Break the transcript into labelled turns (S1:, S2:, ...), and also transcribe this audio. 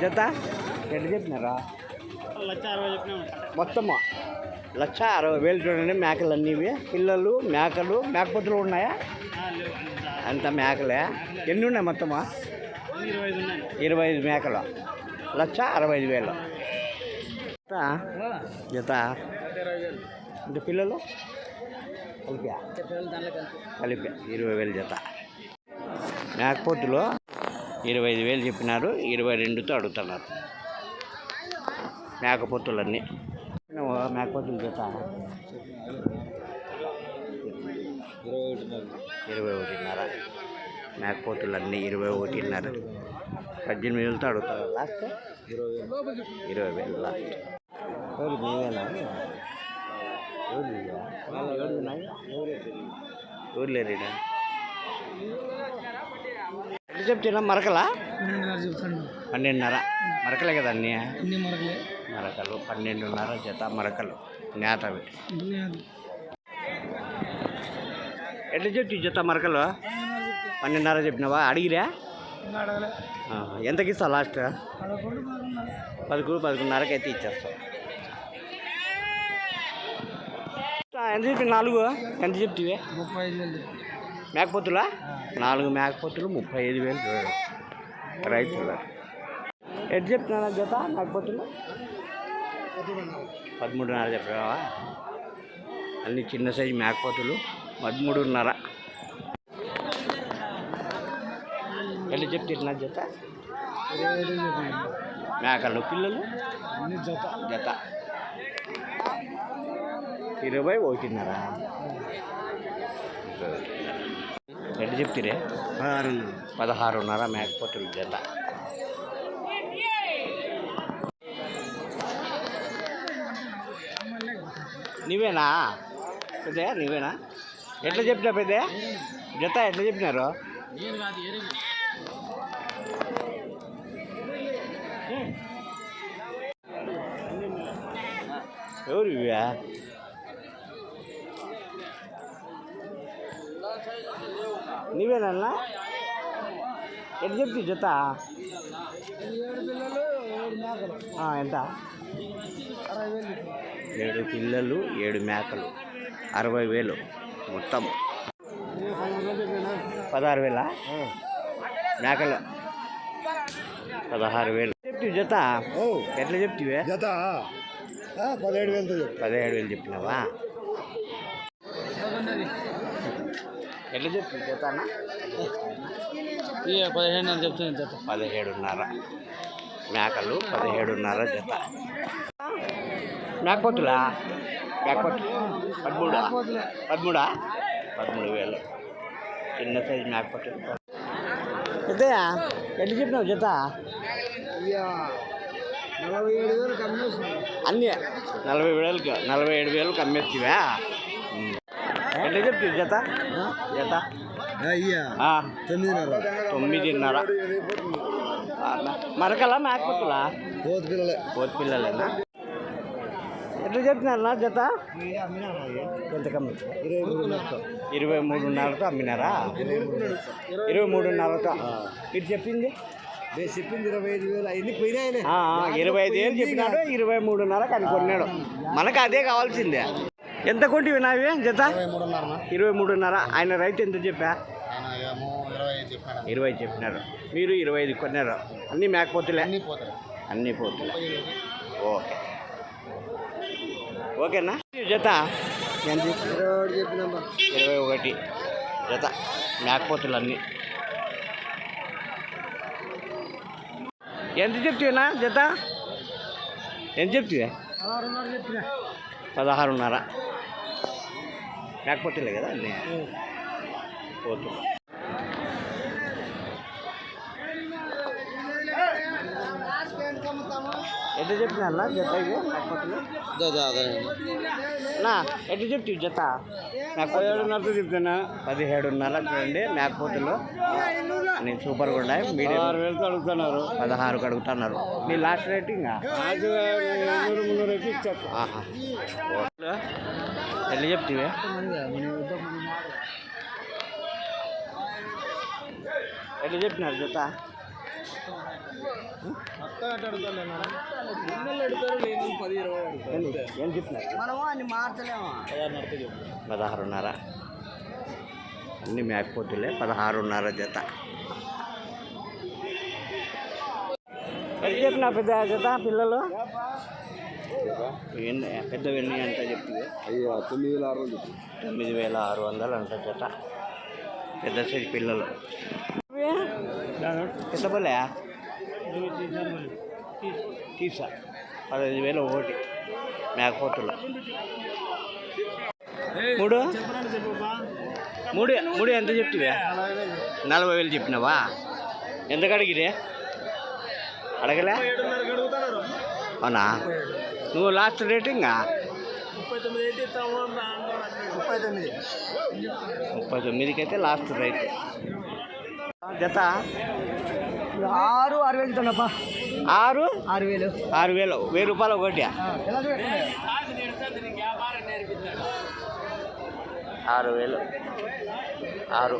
S1: జత ఎట్లా చెప్పినారా? మొత్తము. లక్ష అరవై వేలు చూడండి మేకలు అన్నీ పిల్లలు మేకలు మేకపోతులు ఉన్నాయా? అంత మేకలే. ఎన్ని ఉన్నాయి మొత్తమా?
S2: ఇరవై ఐదు
S1: మేకలు. లక్ష అరవై ఐదు వేలు. జత జత అంటే పిల్లలు? కలిపా?
S2: కలిపి.
S1: కలిపా ఇరవై వేలు జత మేకపోతులు? ఇరవై ఐదు వేలు చెప్పినారు ఇరవై రెండుతో అడుగుతున్నారు. మేకపోతులన్నీ. మేకపోతులు జత
S2: ఇరవై ఒకటిన్నర
S1: మేకపోతులన్నీ ఇరవై ఒకటిన్నర పద్దెనిమిది వేలతో అడుగుతారు లాస్ట్.
S2: ఇరవై వేలు
S1: లాస్ట్ ఎవరు లేరు? చెప్తున్నా మరకలా?
S2: పన్నెండున్నర చెప్తాను.
S1: పన్నెండున్నర? మరకలే కదా అన్నీ?
S2: అన్ని మరకలే.
S1: మరకలు పన్నెండున్నర జత మరకలు. నేతవి ఎట్లా చెప్తు జత మరకలు? పన్నెండున్నర చెప్పినావా? అడిగిరా? ఎంతకి ఇస్తావు లాస్ట్
S2: పదకొండు పదకొండున్నర.
S1: పదకొండు పదకొండున్నరకి అయితే ఇచ్చేస్తాం ఎంత చెప్పి నాలుగు? ఎంత చెప్తివే?
S2: ముప్పై ఐదు
S1: మేకపోతులా? నాలుగు మేకపోతులు ముప్పై ఐదు వేలు చూడండి రైతులు. ఎటు చెప్తున్నా జత మేకపోతులు? పదమూడున్నర చెప్పావా అన్ని చిన్న సైజు మేకపోతులు. పదమూడున్నర. ఎట్లా చెప్తున్నా జత? మేకలు పిల్లలు?
S2: జత.
S1: జత. ఇరవై ఒకటిన్నర. ఎట్లా చెప్తిరే? పదహారున్నర మేకపోతులు జత నీవేనా? పెద్ద నీవేనా? ఎట్లా చెప్పినా పెద్ద జత ఎట్లా చెప్పినారు? ఎవరు ఇవా? నీవేనా ఎట్లా చెప్తి జత?
S2: ఏడు పిల్లలు ఏడు మేకలు
S1: ఆ, ఎంత?
S2: వేలు
S1: ఏడు పిల్లలు ఏడు మేకలు. అరవై వేలు మొత్తం. పదహారు వేల? మేకలు. పదహారు వేలు. చెప్తి జత? ఎట్లా చెప్తివే?
S2: జత? పదిహేడు వేలతో
S1: పదిహేడు వేలు చెప్పినావా? ఎట్లా చెప్తి జత అన్న
S2: పదిహేను అని చెప్తుంది జత.
S1: పదిహేడున్నర. మేకలు పదిహేడున్నర జత. మేకపోతులా మేకపోతు పదమూడా? పదమూడా? పదమూడు వేలు. చిన్న సైజు మేకపోతులు పెద్దయా ఎట్లా చెప్పినావు జత?
S2: నలభై ఏడు వేలు కమ్మేసింది.
S1: అన్నీ నలభై వేలకు నలభై ఏడు వేలకు అమ్మేస్తివా ఉమ్. ఎట్లా చెప్తావు జత జత
S2: తొమ్మిదిన్నర.
S1: తొమ్మిదిన్నర. మరకలా మేకపోతులా?
S2: పోతు పిల్లలే.
S1: కోతి పిల్లలేనా? ఎట్లా చెప్తున్నారా జత కమ్మి
S2: ఇరవై మూడు
S1: ఇరవై మూడున్నరతో అమ్మినారా? ఇరవై మూడున్నరతో. ఇది చెప్పింది?
S2: చెప్పింది ఇరవై ఐదు వేలు. అన్ని పోయినాయనే?
S1: ఇరవై ఐదు ఏళ్ళు చెప్పినాడు ఇరవై మూడున్నర కానీ కొన్నాడు మనకు అదే కావాల్సిందే. ఎంత కొంటి వినావి జత?
S2: ఇరవై మూడున్నర
S1: ఆయన రైతు ఎంత చెప్పా?
S2: ఇరవై
S1: చెప్పినారు. మీరు ఇరవై ఐదు కొన్నారు. అన్నీ మేకపోతులే?
S2: అన్ని
S1: పోతులే. ఓకే. ఓకేనా? జత?
S2: ఇరవై ఒకటి
S1: జత. మేకపోతులు అన్నీ. ఎంత చెప్తున్నా జత? ఎంత
S2: చెప్పిన.
S1: పదహారున్నర. మేకపోతులే కదా అన్నీ. పోతు ఎంత చెప్పినా జత నా ఎట్లా చెప్తావు జత? పదిహేడున్నరతో చెప్తున్నా. పదిహేడున్నర చూడండి మేకపోతులు నేను సూపర్గా ఉన్నాయి. మీడియం. ఆరు వేలతో అడుగుతున్నారు. పదహారుకి అడుగుతున్నారు. మీ లాస్ట్ రేట్ ఇంకా మున్నూరు అయితే ఇచ్చారు. ఆహా. ఓకే. ఎట్లా చెప్తివే? ఎట్లా చెప్పినారు జత? ఏం చెప్పినారు?
S2: అన్ని మ్యాక్
S1: పదహారున్నర. అన్ని మేకపోతులే పదహారున్నర జత. ఎట్లా చెప్పిన పెద్ద జత పిల్లలు? ఎన్ని పెద్దవి ఎన్ని అంట చెప్తుంది
S2: అయ్యా తొమ్మిది వేల ఆరు వందలు
S1: తొమ్మిది వేల ఆరు వందలు అంట జత పెద్ద సైజు పిల్లలు. ఎంత పల్లె? తీసా. పదహైదు వేలు ఒకటి. మేకపోతులు మూడు? మూడు మూడు ఎంత చెప్తివే? నలభై వేలు చెప్పినావా? ఎంత అడిగిరే అడగలే? అవునా? నువ్వు లాస్ట్ రేటింగా
S2: ముప్పై
S1: తొమ్మిదికి అయితే లాస్ట్ రేట్ జత?
S2: ఆరు ఆరు వేలు ఇస్తానప్ప.
S1: ఆరు?
S2: ఆరు వేలు.
S1: ఆరు వేలు. వెయ్యి రూపాయలు ఒకటి ఆరు వేలు. ఆరు.